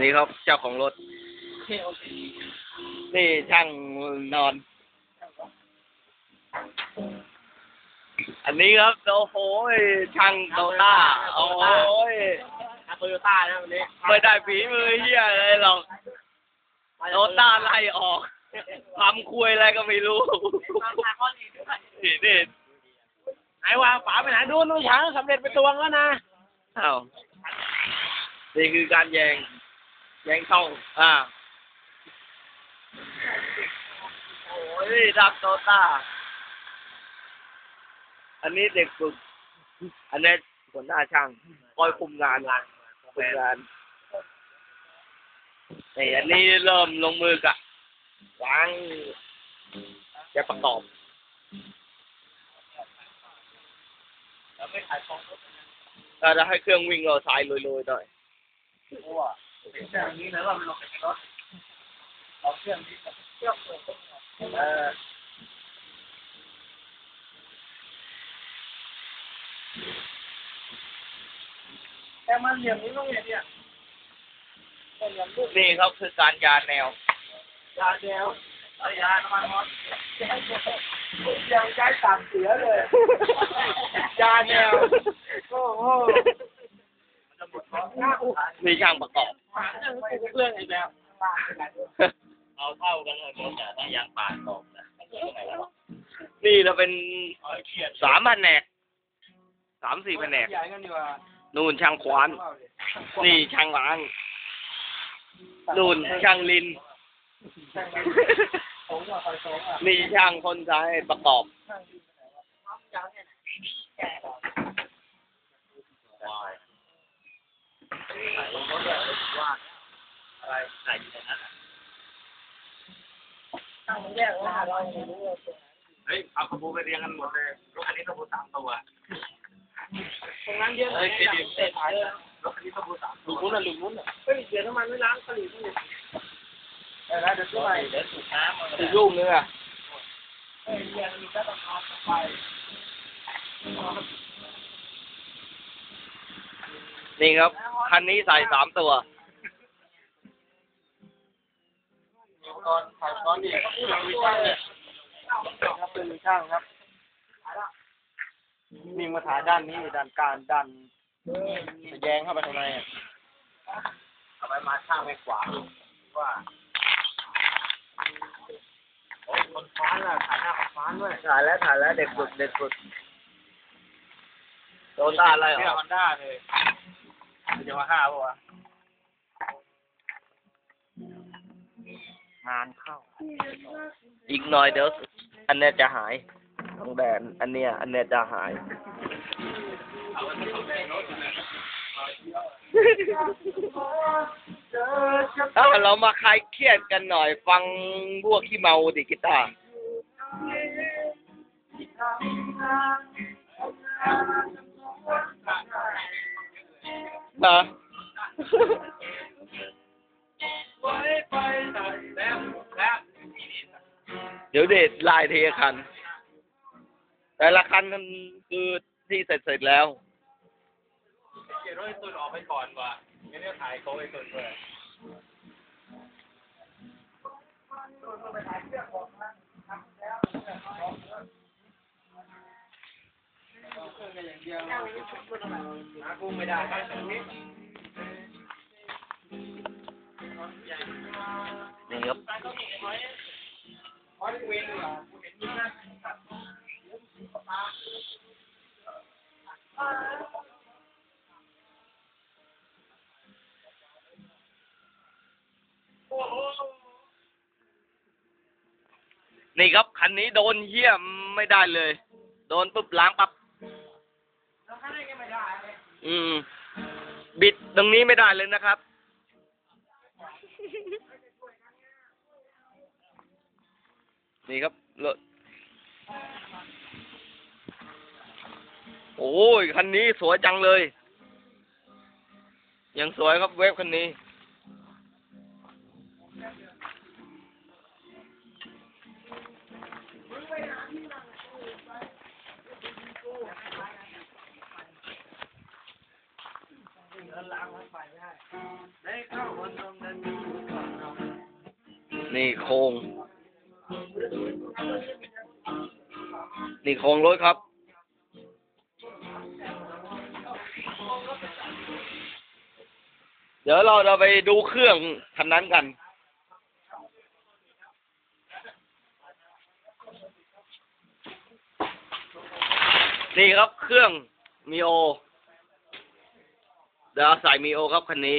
นี่ครับเจ้าของรถ นี่ช่างนอน อันนี้ครับโอ้โหช่างโตต้าโอ้ยโตโยต้านะวันนี้ไม่ได้ฝีมือเฮียอะไรหรอกโตต้าไล่ออกทำคุยอะไรก็ไม่รู้นี่นี่ไหนวางฝาไปไหนดูนู่นช้างสำเร็จไปตวงแล้วนะอ้าวนี่คือการแยงแยงช่องอ่า โอ้ยดักโตต้า อันนี้เด็กฝึก อันนี้หัวหน้าช่างคอยคุมงานงานคุมงานนี่อันนี้เริ่มลงมือกับวางจะประกอบแล้วไม่ขายของถ้าจะให้เครื่องวิ่งเราสายลอยๆหน่อย เป็นอย่างนี้แล้วเราลงไปในรถเอาเครื่องที่เครื่องเออแต่มันเหลี่ยมนี้ต้องอย่างเนี้ยเป็นอย่างลูกนี่ครับคือการยาแนว ยาเดียวยาน้ำมันมอสยังใช้สามเสือเลย ยาแนว โอ้โห มีช่างประกอบเรื่องอีกแล้วเอาเท่ากันเลยแต่ถ้ายางปาดตกนะนี่เราเป็นเครียดสามแผนกสามสี่แผนกใหญ่กันดีกว่านู่นช่างควาน นี่ช่างล้าง นู่นช่างลินสองอะคอยสองอะนี่ช่างคนใช้ประกอบ อะไรใส่อยู่ในนั้นแยกว่าเราไม่รู้เฮ้ยเอาขบูไปเรียงกันหมดเลยรถคันนี้ขบูสามตัวตรงนั้นเยอะเลยเสร็จเลยรถคันนี้ขบูสามหลุมนู้นอะหลุมนู้นอะเฮ้ยเสียน้ำมันไม่ล้างกะหรี่นี่เออแล้วเดี๋ยวช่วยเดี๋ยวถูกน้ำมันอีกลูกนึงอะเฮ้ยเรียนมีก็ต้องเอาไปนี่ครับ คันนี้ใส่สามตัวตอนถ่ายตอนนี้เรามีช่างเนี่ยครับเป็นช่างครับมีมาถ่ายด้านนี้ด้านการด้านแยงเข้าไปข้างในอะเอาไปมาข้างไปขวาว่าโอ้ยคนฟ้านอะถ่ายหน้าคนฟ้านด้วยถ่ายแล้วถ่ายแล้วเด็กฝึกเด็กฝึกโดนต้าอะไรอเรียอกกฮอนด้าเลย มันจะมาห้าปะวะงานเข้า อีกหน่อยเดี๋ยวอันเนี้ยจะหายทองแดนอันเนี้ย อันเนี้ยจะหาย ถ้าเรามาคลายเครียดกันหน่อย ฟังพวกขี้เมาดิกีตาร์ นะเดี๋ยวเดทลายเทคัน แต่ละคันมันคือที่เสร็จเสร็จๆแล้วเดี๋ยวรถไอ้ตุนออกไปก่อนว่ะไม่ได้ถ่ายเขาไอ้ตุนด้วยหากูไม่ได้ครับตรงนี้นี่ครั บขอที่เวนดีกว่ากูเห็นมีนั่งนี่ครับคันนี้โดนเยี่ยมไม่ได้เลย โดนปุ๊บล้างปั๊บ อืม บิดตรงนี้ไม่ได้เลยนะครับ นี่ครับรถโอ้ย คันนี้สวยจังเลย ยังสวยครับเวฟคันนี้ นี่โครงนี่โครงรถครับ เดี๋ยวเราจะไปดูเครื่องคันนั้นกัน นี่ครับเครื่องมีโอ เดี๋ยวเอาใส่มีโอครับคันนี้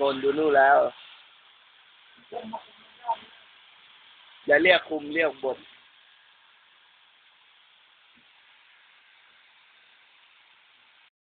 บนดูนู่นแล้วอย่าเรียกคุมเรียกบน